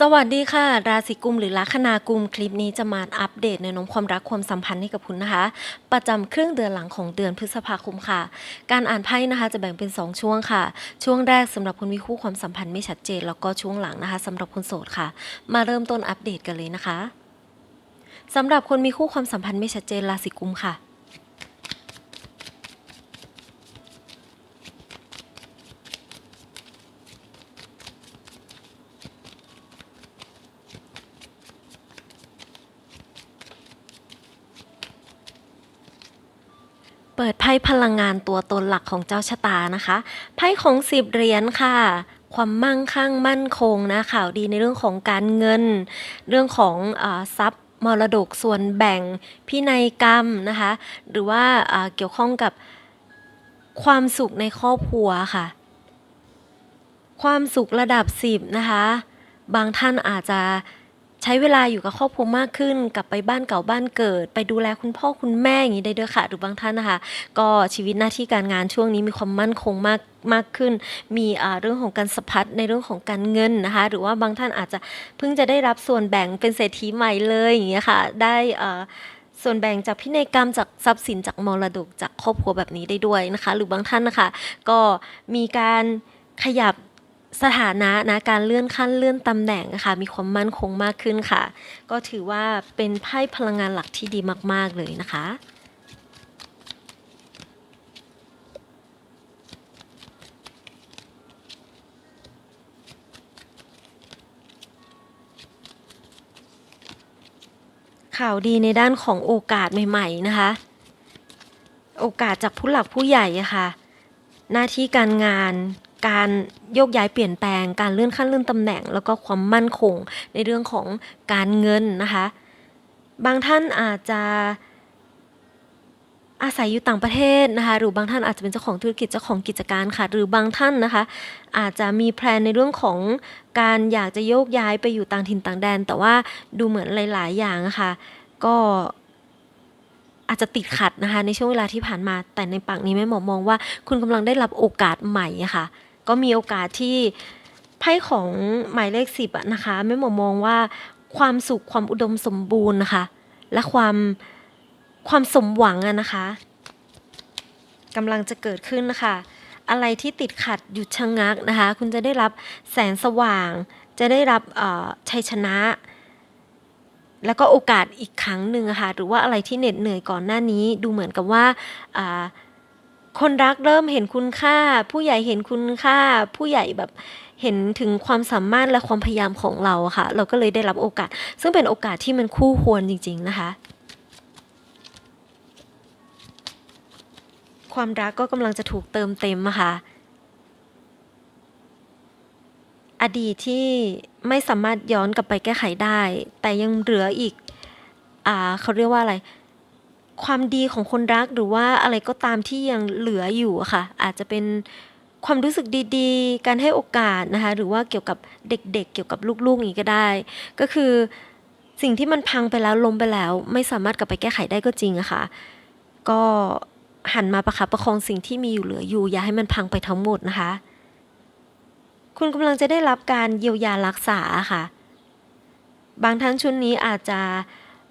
สวัสดีค่ะ ราศีกุมหรือลัคนากุมคลิปนี้จะมาอัปเดตในน้มความรักความสัมพันธ์ให้กับคุณนะคะ ประจำครึ่งเดือนหลังของเดือนพฤษภาคมค่ะ การอ่านไพ่นะคะจะแบ่งเป็น 2 ช่วงค่ะ ช่วงแรกสำหรับคนมีคู่ความสัมพันธ์ไม่ชัดเจน แล้วก็ช่วงหลังนะคะสำหรับคนโสดค่ะ มาเริ่มต้นอัปเดตกันเลยนะคะสำหรับคนมีคู่ความสัมพันธ์ไม่ชัดเจนราศีกุมค่ะ เปิดไพ่พลังงานตัวตนหลักของเจ้าชะตานะคะ ไพ่ของสิบเหรียญค่ะ ความมั่งคั่งมั่นคงนะข่าวดีในเรื่องของการเงิน เรื่องของอทรัพย์มรดกส่วนแบ่งพินัยกรรมนะคะ หรือว่าอ่าเกี่ยวข้องกับความสุขในครอบครัวค่ะ ความสุขระดับสิบนะคะ บางท่านอาจจะ ใช้เวลาอยู่กับครอบครัวมากขึ้น กลับไปบ้านเก่าบ้านเกิด ไปดูแลคุณพ่อคุณแม่อย่างนี้ได้ด้วยค่ะ หรือบางท่านนะคะ ก็ชีวิตหน้าที่การงานช่วงนี้มีความมั่นคงมากมากขึ้น มีอ่าเรื่องของการสะพัดในเรื่องของการเงินนะคะ หรือว่าบางท่านอาจจะเพิ่งจะได้รับส่วนแบ่งเป็นเศรษฐีใหม่เลยอย่างเงี้ยค่ะ ได้อ่าส่วนแบ่งจากพินัยกรรมจากทรัพย์สินจากมรดกจากครอบครัวแบบนี้ได้ด้วยนะคะ หรือบางท่านนะคะ ก็มีการขยับ สถานะนะการเลื่อนขั้นเลื่อนตำแหน่งนะคะมีความมั่นคงมากขึ้นค่ะ ก็ถือว่าเป็นไพ่พลังงานหลักที่ดีมาก ๆ เลยนะคะข่าวดีในด้านของโอกาสใหม่ๆนะคะ โอกาสจากผู้หลักผู้ใหญ่อะค่ะ หน้าที่การงาน การโยกย้ายเปลี่ยนแปลง การเลื่อนขั้นเลื่อนตำแหน่ง แล้วก็ความมั่นคงในเรื่องของการเงินนะคะ บางท่านอาจจะอาศัยอยู่ต่างประเทศนะคะหรือบางท่านอาจจะเป็นเจ้าของธุรกิจเจ้าของกิจการค่ะ หรือบางท่านนะคะ อาจจะมีแพลนในเรื่องของการอยากจะโยกย้ายไปอยู่ต่างถิ่นต่างแดน แต่ว่าดูเหมือนหลาย ๆ อย่างะค่ะก็อาจจะติดขัดนะคะในช่วงเวลาที่ผ่านมา แต่ในปากนี้แม่หมอมองว่าคุณกำลังได้รับโอกาสใหม่ะค่ะ ก็มีโอกาสที่ไพ่ของหมายเลขสิบอะนะคะแม่หมอมองว่าความสุขความอุดมสมบูรณ์นะคะ และความความสมหวังอะนะคะกำลังจะเกิดขึ้นนะคะ อะไรที่ติดขัดหยุดชะงักนะคะ คุณจะได้รับแสงสว่าง จะได้รับชัยชนะ แล้วก็โอกาสอีกครั้งหนึ่งะค่ะหรือว่าอะไรที่เหน็ดเหนื่อยก่อนหน้านี้ ดูเหมือนกับว่าอ่า คนรักเริ่มเห็นคุณค่า ผู้ใหญ่เห็นคุณค่า ผู้ใหญ่แบบเห็นถึงความสามารถและความพยายามของเราค่ะ เราก็เลยได้รับโอกาส ซึ่งเป็นโอกาสที่มันคู่ควรจริง ๆ นะคะ ความรักก็กำลังจะถูกเติมเต็มอะค่ะอดีตที่ไม่สามารถย้อนกลับไปแก้ไขได้ แต่ยังเหลืออีก อ่าเขาเรียกว่าอะไร ความดีของคนรักหรือว่าอะไรก็ตามที่ยังเหลืออยู่อะค่ะ อาจจะเป็นความรู้สึกดีๆ การให้โอกาสนะคะ หรือว่าเกี่ยวกับเด็กๆ เกี่ยวกับลูกๆอย่างนี้ก็ได้ ก็คือสิ่งที่มันพังไปแล้วล้มไปแล้ว ไม่สามารถกลับไปแก้ไขได้ก็จริงอะค่ะ ก็หันมาประคับประคองสิ่งที่มีอยู่เหลืออยู่ อย่าให้มันพังไปทั้งหมดนะคะ คุณกำลังจะได้รับการเยียวยารักษาค่ะ บางท่านชุดนี้อาจจะ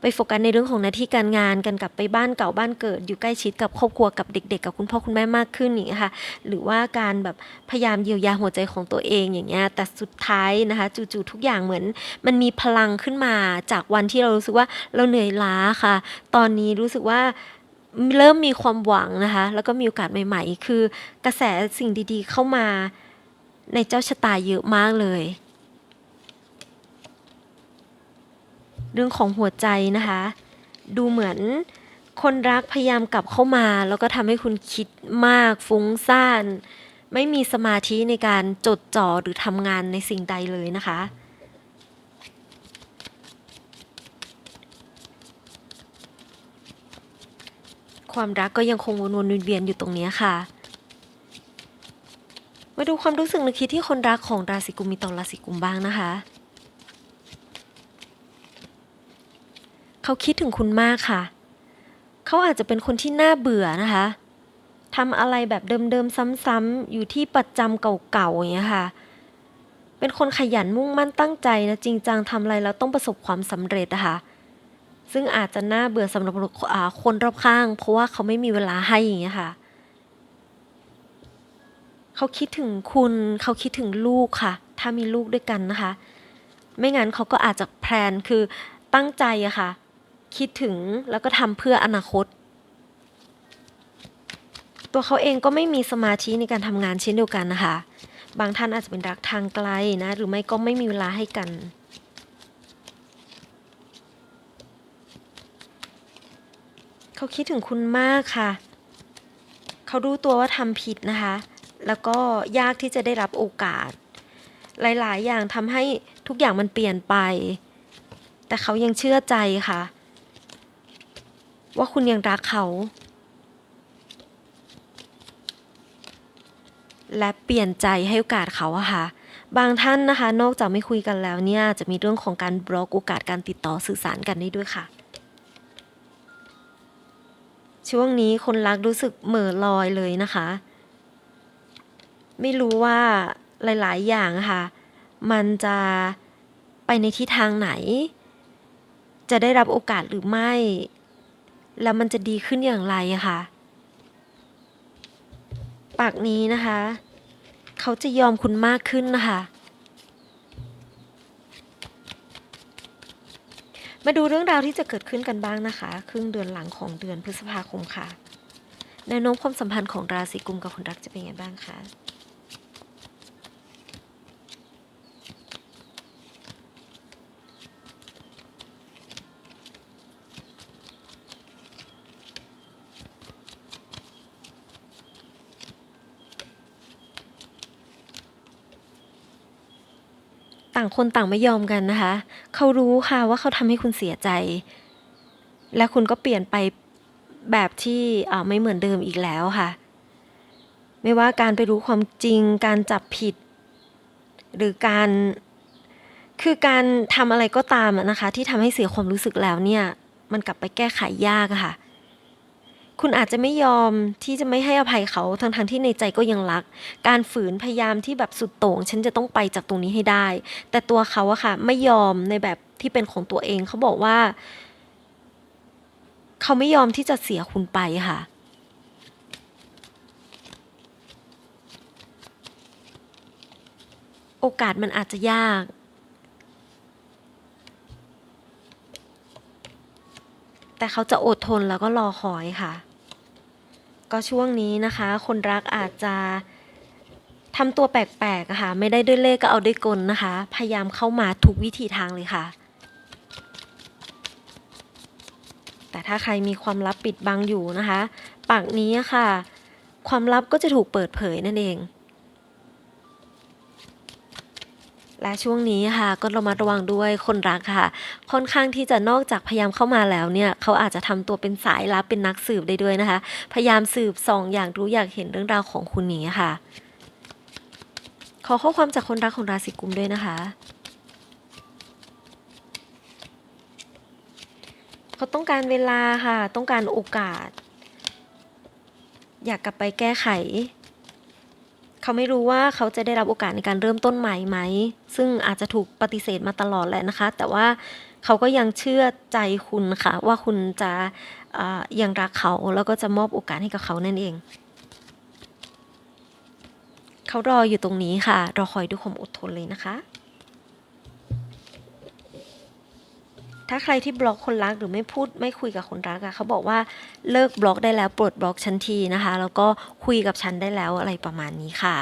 ไปโฟกัสในเรื่องของหน้าที่การงานกันกลับไปบ้านเก่าบ้านเกิด อยู่ใกล้ชิดกับครอบครัวกับเด็ก ๆ กับคุณพ่อคุณแม่มากขึ้นอย่างเงี้ยค่ะหรือว่าการแบบพยายามเยียวยาหัวใจของตัวเองอย่างเงี้ยแต่สุดท้ายนะคะจู่ๆทุกอย่างเหมือน มันมีพลังขึ้นมาจากวันที่เรารู้สึกว่าเราเหนื่อยล้าค่ะ ตอนนี้รู้สึกว่าเริ่มมีความหวังนะคะ แล้วก็มีโอกาสใหม่ ๆ คือกระแสสิ่งดีๆ เข้ามาในเจ้าชะตาเยอะมากเลย เรื่องของหัวใจนะคะ ดูเหมือนคนรักพยายามกลับเข้ามา แล้วก็ทำให้คุณคิดมากฟุ้งซ่าน ไม่มีสมาธิในการจดจ่อหรือทำงานในสิ่งใดเลยนะคะ ความรักก็ยังคงวนๆเวียนๆอยู่ตรงนี้ค่ะมาดูความรู้สึกนึกคิดที่คนรักของราศีกุมมีต่อราศีกุมบ้างนะคะ เขาคิดถึงคุณมากค่ะ เขาอาจจะเป็นคนที่น่าเบื่อนะคะทำอะไรแบบเดิมๆซ้ำๆอยู่ที่ประจำเก่าๆอย่างเงี้ยค่ะ เป็นคนขยันมุ่งมั่นตั้งใจนะจริงจังทำอะไรแล้วต้องประสบความสำเร็จนะคะซึ่งอาจจะน่าเบื่อสำหรับคนรอบข้าง เพราะว่าเขาไม่มีเวลาให้อย่างเงี้ยค่ะ เขาคิดถึงคุณเขาคิดถึงลูกค่ะ ถ้ามีลูกด้วยกันนะคะ ไม่งั้นเขาก็อาจจะแพลนคือตั้งใจอะค่ะ คิดถึงแล้วก็ทำเพื่ออนาคต ตัวเขาเองก็ไม่มีสมาธิในการทำงานเช่นเดียวกันนะคะ บางท่านอาจจะเป็นรักทางไกลนะ หรือไม่ก็ไม่มีเวลาให้กันเขาคิดถึงคุณมากค่ะ เขารู้ตัวว่าทำผิดนะคะ แล้วก็ยากที่จะได้รับโอกาส หลาย ๆ อย่างทำให้ทุกอย่างมันเปลี่ยนไป แต่เขายังเชื่อใจค่ะ ว่าคุณยังรักเขา และเปลี่ยนใจให้โอกาสเขาอะค่ะบางท่านนะคะ นอกจากไม่คุยกันแล้วเนี่ยจะมีเรื่องของการบล็อกโอกาสการติดต่อสื่อสารกันได้ด้วยค่ะ ช่วงนี้คนรักรู้สึกเหม่อลอยเลยนะคะ ไม่รู้ว่าหลาย ๆ อย่างค่ะ มันจะไปในทิศทางไหน จะได้รับโอกาสหรือไม่ แล้วมันจะดีขึ้นอย่างไรอะคะปากนี้นะคะ เขาจะยอมคุณมากขึ้นนะคะ มาดูเรื่องราวที่จะเกิดขึ้นกันบ้างนะคะ ครึ่งเดือนหลังของเดือนพฤษภาคมค่ะแนวโน้มความสัมพันธ์ของราศีกุมกับคนรักจะเป็นยังไงบ้างคะางคนต่างไม่ยอมกันนะคะ เขารู้ค่ะว่าเขาทำให้คุณเสียใจ และคุณก็เปลี่ยนไปแบบที่อ่าไม่เหมือนเดิมอีกแล้วค่ะ ไม่ว่าการไปรู้ความจริง การจับผิด หรือการคือการทำอะไรก็ตามนะคะ ที่ทำให้เสียความรู้สึกแล้วเนี่ย มันกลับไปแก้ไขยากค่ะ คุณอาจจะไม่ยอมที่จะไม่ให้อภัยเขาทั้งทงๆที่ในใจก็ยังรัก การฝืนพยายามที่แบบสุดโต่ง ฉันจะต้องไปจากตรงนี้ให้ได้ แต่ตัวเขาอะค่ะไม่ยอมในแบบที่เป็นของตัวเองเขาบอกว่า เขาไม่ยอมที่จะเสียคุณไปค่ะโอกาสมันอาจจะยาก แต่เขาจะอดทนแล้วก็รอคอยค่ะ ก็ช่วงนี้นะคะ คนรักอาจจะทำตัวแปลกๆอะค่ะ ไม่ได้ด้วยเล่ก็เอาด้วยกลนะคะ พยายามเข้ามาทุกวิถีทางเลยค่ะ แต่ถ้าใครมีความลับปิดบังอยู่นะคะ ปากนี้ค่ะ ความลับก็จะถูกเปิดเผยนั่นเอง และช่วงนี้ค่ะก็ระมัดระวังด้วยคนรักค่ะ ค่อนข้างที่จะนอกจากพยายามเข้ามาแล้วเนี่ยเขาอาจจะทำตัวเป็นสายลับเป็นนักสืบได้ด้วยนะคะ พยายามสืบส่องอยากรู้อยากเห็นเรื่องราวของคุณนี้ค่ะ ขอข้อความจากคนรักของราศีกุมด้วยนะคะเขาต้องการเวลาค่ะ ต้องการโอกาส อยากกลับไปแก้ไข เขาไม่รู้ว่าเขาจะได้รับโอกาสในการเริ่มต้นใหม่ไหม ซึ่งอาจจะถูกปฏิเสธมาตลอดแหละนะคะ แต่ว่าเขาก็ยังเชื่อใจคุณค่ะ ว่าคุณจะยังรักเขาแล้วก็จะมอบโอกาสให้กับเขานั่นเอง เขารออยู่ตรงนี้ค่ะ รอคอยด้วยความอดทนเลยนะคะ ถ้าใครที่บล็อกคนรักหรือไม่พูดไม่คุยกับคนรักอะเขาบอกว่าเลิกบล็อกได้แล้วปลดบล็อกฉันทีนะคะ แล้วก็คุยกับฉันได้แล้วอะไรประมาณนี้ค่ะ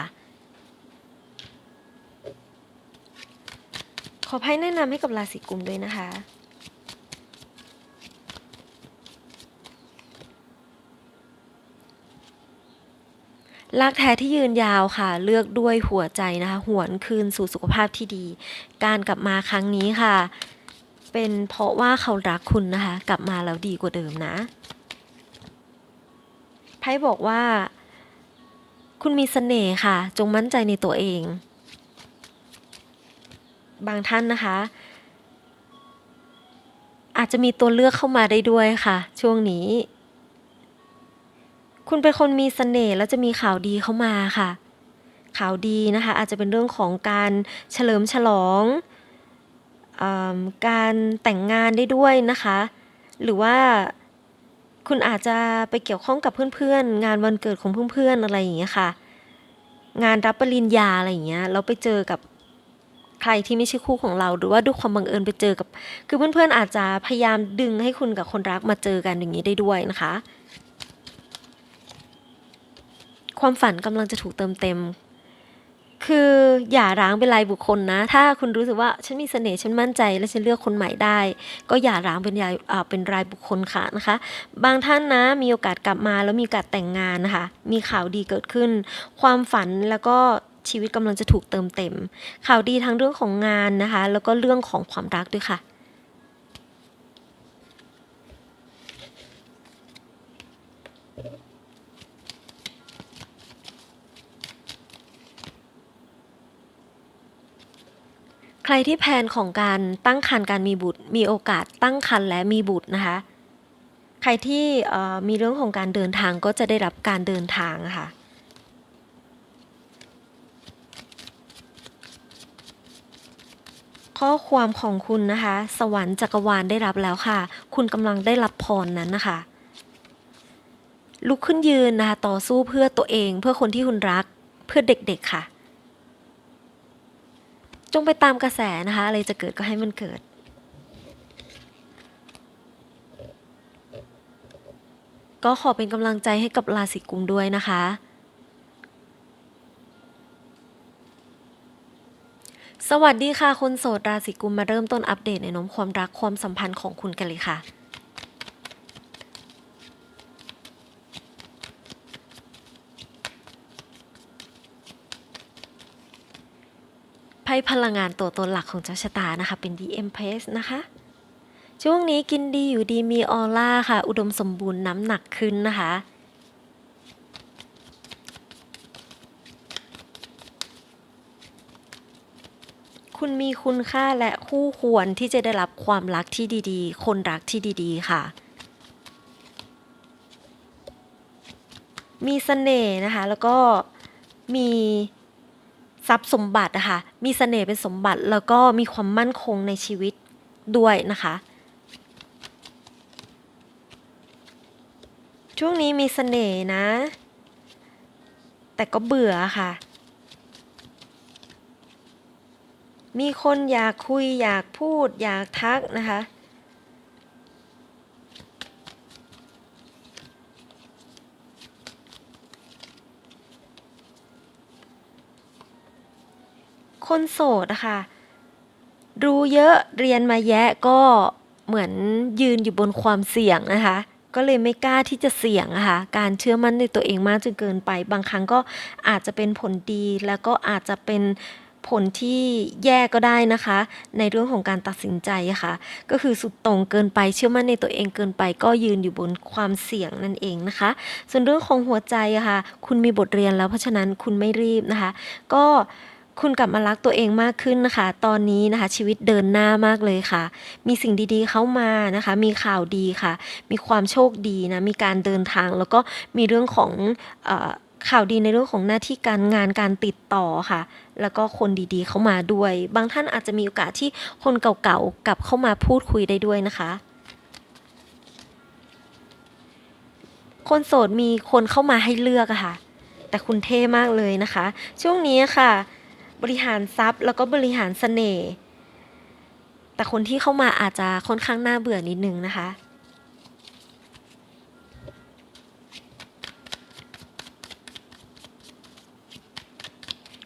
ขอไพ่แนะนำให้กับราศีกุมด้วยนะคะลากแท้ที่ยืนยาวค่ะ เลือกด้วยหัวใจนะคะ หวนคืนสู่สุขภาพที่ดี การกลับมาครั้งนี้ค่ะ เป็นเพราะว่าเขารักคุณนะคะ กลับมาแล้วดีกว่าเดิมนะไพ่บอกว่า คุณมีเสน่ห์ค่ะ จงมั่นใจในตัวเอง บางท่านนะคะ อาจจะมีตัวเลือกเข้ามาได้ด้วยค่ะ ช่วงนี้ คุณเป็นคนมีเสน่ห์แล้วจะมีข่าวดีเข้ามาค่ะ ข่าวดีนะคะ อาจจะเป็นเรื่องของการเฉลิมฉลอง การแต่งงานได้ด้วยนะคะ หรือว่าคุณอาจจะไปเกี่ยวข้องกับเพื่อนๆ งานวันเกิดของเพื่อนๆอะไรอย่างเงี้ยค่ะ งานรับปริญญาอะไรอย่างเงี้ยแล้วไปเจอกับใครที่ไม่ใช่คู่ของเรา หรือว่าด้วยความบังเอิญไปเจอกับ คือเพื่อนๆอาจจะพยายามดึงให้คุณกับคนรักมาเจอกันอย่างนี้ได้ด้วยนะคะ ความฝันกำลังจะถูกเติมเต็ม คืออย่าร้างเป็นรายบุคคลนะ ถ้าคุณรู้สึกว่าฉันมีเสน่ห์ฉันมั่นใจและฉันเลือกคนใหม่ได้ ก็อย่าร้างเป็นรายเป็นรายบุคคลค่ะนะคะ บางท่านนะมีโอกาสกลับมาแล้วมีโอกาสแต่งงานนะคะมีข่าวดีเกิดขึ้น ความฝันแล้วก็ชีวิตกำลังจะถูกเติมเต็ม ข่าวดีทั้งเรื่องของงานนะคะ แล้วก็เรื่องของความรักด้วยค่ะ ใครที่แพนของการตั้งครรภ์การมีบุตร มีโอกาสตั้งครรภ์และมีบุตรนะคะ ใครที่มีเรื่องของการเดินทางก็จะได้รับการเดินทางค่ะข้อความของคุณนะคะ สวรรค์จักรวาลได้รับแล้วค่ะ คุณกำลังได้รับพรนั้นนะคะ ลุกขึ้นยืนนะคะ ต่อสู้เพื่อตัวเอง เพื่อคนที่คุณรัก เพื่อเด็กๆค่ะ จงไปตามกระแสนะคะ อะไรจะเกิดก็ให้มันเกิด ก็ขอเป็นกำลังใจให้กับราศีกุมด้วยนะคะ สวัสดีค่ะคนโสดราศีกุมมาเริ่มต้นอัปเดตในน้มความรักความสัมพันธ์ของคุณกันเลยค่ะ พ่พลังงานตัวตนหลักของเจ้าชะตานะคะ เป็น The Empress นะคะ ช่วงนี้กินดีอยู่ดีมีออร่าค่ะ อุดมสมบูรณ์น้ำหนักขึ้นนะคะ คุณมีคุณค่าและคู่ควรที่จะได้รับความรักที่ดีๆ คนรักที่ดีๆ ค่ะมีเสน่ห์นะคะ แล้วก็มี ทรัพย์สมบัตินะคะมีเสน่ห์เป็นสมบัติแล้วก็มีความมั่นคงในชีวิตด้วยนะคะ ช่วงนี้มีเสน่ห์นะ แต่ก็เบื่อค่ะ มีคนอยากคุยอยากพูดอยากทักนะคะ คนโสดอะค่ะ รู้เยอะเรียนมาแยะก็เหมือนยืนอยู่บนความเสี่ยงนะคะ ก็เลยไม่กล้าที่จะเสี่ยงอะค่ะการเชื่อมั่นในตัวเองมากจนเกินไป บางครั้งก็อาจจะเป็นผลดีแล้วก็อาจจะเป็นผลที่แย่ก็ได้นะคะ ในเรื่องของการตัดสินใจะค่ะ ก็คือสุดต่งเกินไปเชื่อมั่นในตัวเองเกินไป ก็ยืนอยู่บนความเสี่ยงนั่นเองนะคะ ส่วนเรื่องของหัวใจะค่ะ คุณมีบทเรียนแล้วเพราะฉะนั้นคุณไม่รีบนะคะ ก็ คุณกลับมารักตัวเองมากขึ้นนะคะ ตอนนี้นะคะ ชีวิตเดินหน้ามากเลยค่ะ มีสิ่งดีๆเข้ามานะคะ มีข่าวดีค่ะ มีความโชคดีนะ มีการเดินทางแล้วก็มีเรื่องของอข่าวดีในเรื่องของหน้าที่การงานการติดต่อค่ะ แล้วก็คนดีๆเข้ามาด้วย บางท่านอาจจะมีโอกาสที่คนเก่าๆกลับเข้ามาพูดคุยได้ด้วยนะคะ คนโสดมีคนเข้ามาให้เลือกอะค่ะ แต่คุณเท่มากเลยนะคะ ช่วงนี้ค่ะ บริหารทรัพย์ แล้วก็บริหารเสน่ห์แต่คนที่เข้ามาอาจจะค่อนข้างน่าเบื่อนิดนึงนะคะ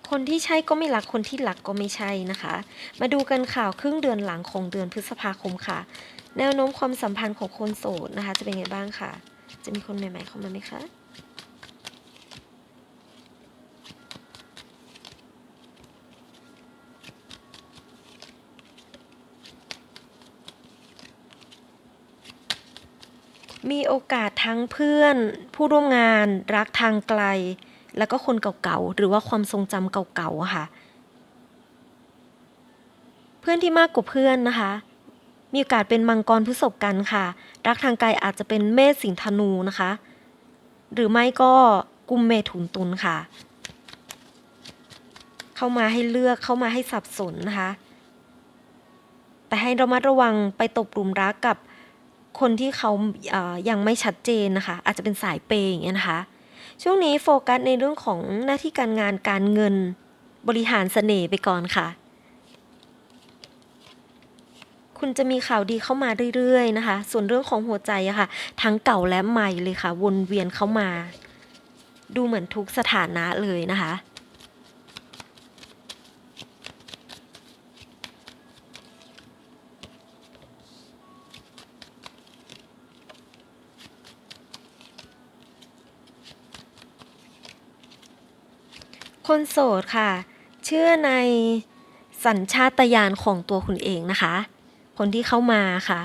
คนที่ใช่ก็ไม่รักคนที่รักก็ไม่ใช่นะคะ มาดูกันข่าวครึ่งเดือนหลังของเดือนพฤษภาคมค่ะ แนวโน้มความสัมพันธ์ของคนโสดนะคะ จะเป็นไงบ้างค่ะ จะมีคนใหม่ๆเข้ามาไหมคะ มีโอกาสทั้งเพื่อน ผู้ร่วมงาน รักทางไกล แล้วก็คนเก่าๆ หรือว่าความทรงจำเก่าๆค่ะ เพื่อนที่มากกว่าเพื่อนนะคะ มีโอกาสเป็นมังกรพฤษภกันค่ะ รักทางไกลอาจจะเป็นเมษสิงห์ธนูนะคะ หรือไม่ก็กุมเมถุนตุลค่ะ เข้ามาให้เลือกเข้ามาให้สับสนนะคะ แต่ให้ระมัดระวังไปตกหลุมรักกับ คนที่เขาเอ่อยังไม่ชัดเจนนะคะ อาจจะเป็นสายเปย์อย่างเงี้ยนะคะ ช่วงนี้โฟกัสในเรื่องของหน้าที่การงานการเงินบริหารเสน่ห์ไปก่อนค่ะ คุณจะมีข่าวดีเข้ามาเรื่อยๆนะคะ ส่วนเรื่องของหัวใจอะค่ะ ทั้งเก่าและใหม่เลยค่ะ วนเวียนเข้ามา ดูเหมือนทุกสถานะเลยนะคะ คนโสดค่ะ เชื่อในสัญชาตญาณของตัวคุณเองนะคะ คนที่เข้ามาค่ะ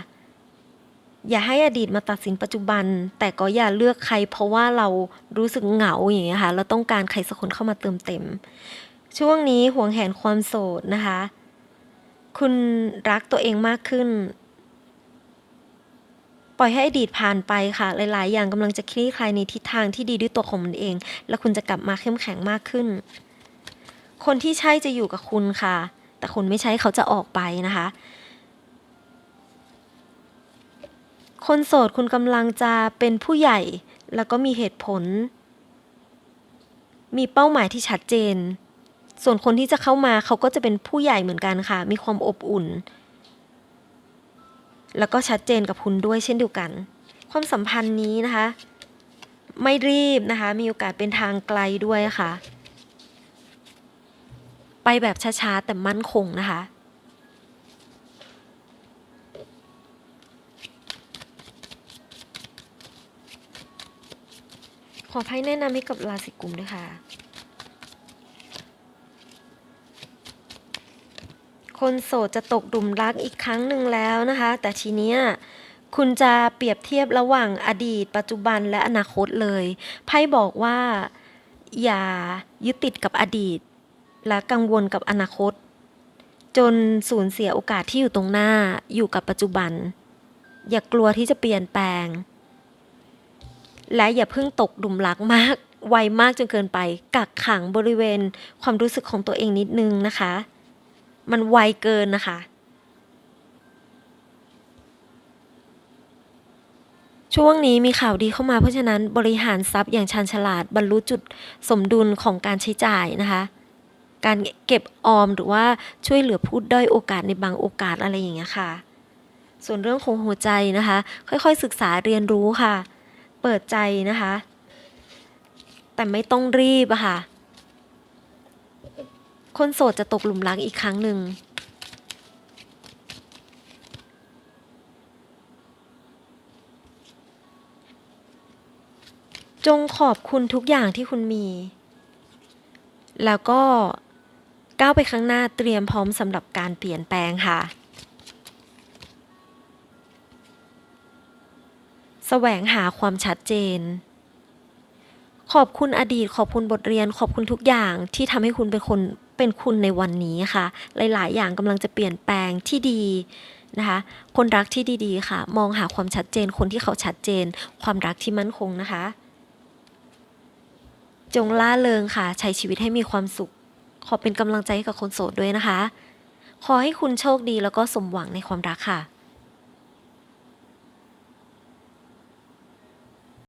อย่าให้อดีตมาตัดสินปัจจุบัน แต่ก็อย่าเลือกใคร เพราะว่าเรารู้สึกเหงาอย่างเงี้ยค่ะเราต้องการใครสักคนเข้ามาเติมเต็ม ช่วงนี้ห่วงแหนความโสดนะคะ คุณรักตัวเองมากขึ้น ปล่อยให้อดีตผ่านไปค่ะ หลาย ๆ อย่างกำลังจะคลี่คลายในทิศทางที่ดีด้วยตัวของมันเอง แล้วคุณจะกลับมาเข้มแข็งมากขึ้น คนที่ใช่จะอยู่กับคุณค่ะ แต่คนไม่ใช่เขาจะออกไปนะคะ คนโสดคุณกำลังจะเป็นผู้ใหญ่ แล้วก็มีเหตุผล มีเป้าหมายที่ชัดเจน ส่วนคนที่จะเข้ามาเขาก็จะเป็นผู้ใหญ่เหมือนกันค่ะ มีความอบอุ่น แล้วก็ชัดเจนกับคุณด้วยเช่นเดียวกัน ความสัมพันธ์นี้นะคะ ไม่รีบนะคะ มีโอกาสเป็นทางไกลด้วยค่ะ ไปแบบช้าๆแต่มั่นคงนะคะขอไพ่แนะนำให้กับราศีกุมด้วยค่ะ คนโสดจะตกดุมรักอีกครั้งหนึ่งแล้วนะคะ แต่ทีเนี้ยคุณจะเปรียบเทียบระหว่างอดีต ปัจจุบันและอนาคตเลยไพ่บอกว่าอย่ายึดติดกับอดีต และกังวลกับอนาคต จนสูญเสียโอกาสที่อยู่ตรงหน้าอยู่กับปัจจุบัน อย่ากลัวที่จะเปลี่ยนแปลง และอย่าเพิ่งตกหลุมรักมากไวมากจนเกินไป กักขังบริเวณความรู้สึกของตัวเองนิดนึงนะคะ มันไวเกินนะคะ ช่วงนี้มีข่าวดีเข้ามาเพราะฉะนั้นบริหารทรัพย์อย่างชาญฉลาดบรรลุจุดสมดุลของการใช้จ่ายนะคะ การเก็บออมหรือว่าช่วยเหลือผู้ด้อยโอกาสในบางโอกาสอะไรอย่างเงี้ยค่ะ ส่วนเรื่องของหัวใจนะคะ ค่อยๆศึกษาเรียนรู้ค่ะ เปิดใจนะคะ แต่ไม่ต้องรีบอะค่ะ คนโสดจะตกหลุมรักอีกครั้งหนึ่ง จงขอบคุณทุกอย่างที่คุณมี แล้วก็ก้าวไปข้างหน้าเตรียมพร้อมสำหรับการเปลี่ยนแปลงค่ะ แสวงหาความชัดเจน ขอบคุณอดีต ขอบคุณบทเรียน ขอบคุณทุกอย่างที่ทำให้คุณเป็นคน เป็นคุณในวันนี้ค่ะ หลาย ๆ อย่างกำลังจะเปลี่ยนแปลงที่ดีนะคะ คนรักที่ดีๆ ค่ะ มองหาความชัดเจน คนที่เขาชัดเจน ความรักที่มั่นคงนะคะ จงล่าเริงค่ะ ใช้ชีวิตให้มีความสุข ขอเป็นกำลังใจให้กับคนโสดด้วยนะคะ ขอให้คุณโชคดีแล้วก็สมหวังในความรักค่ะ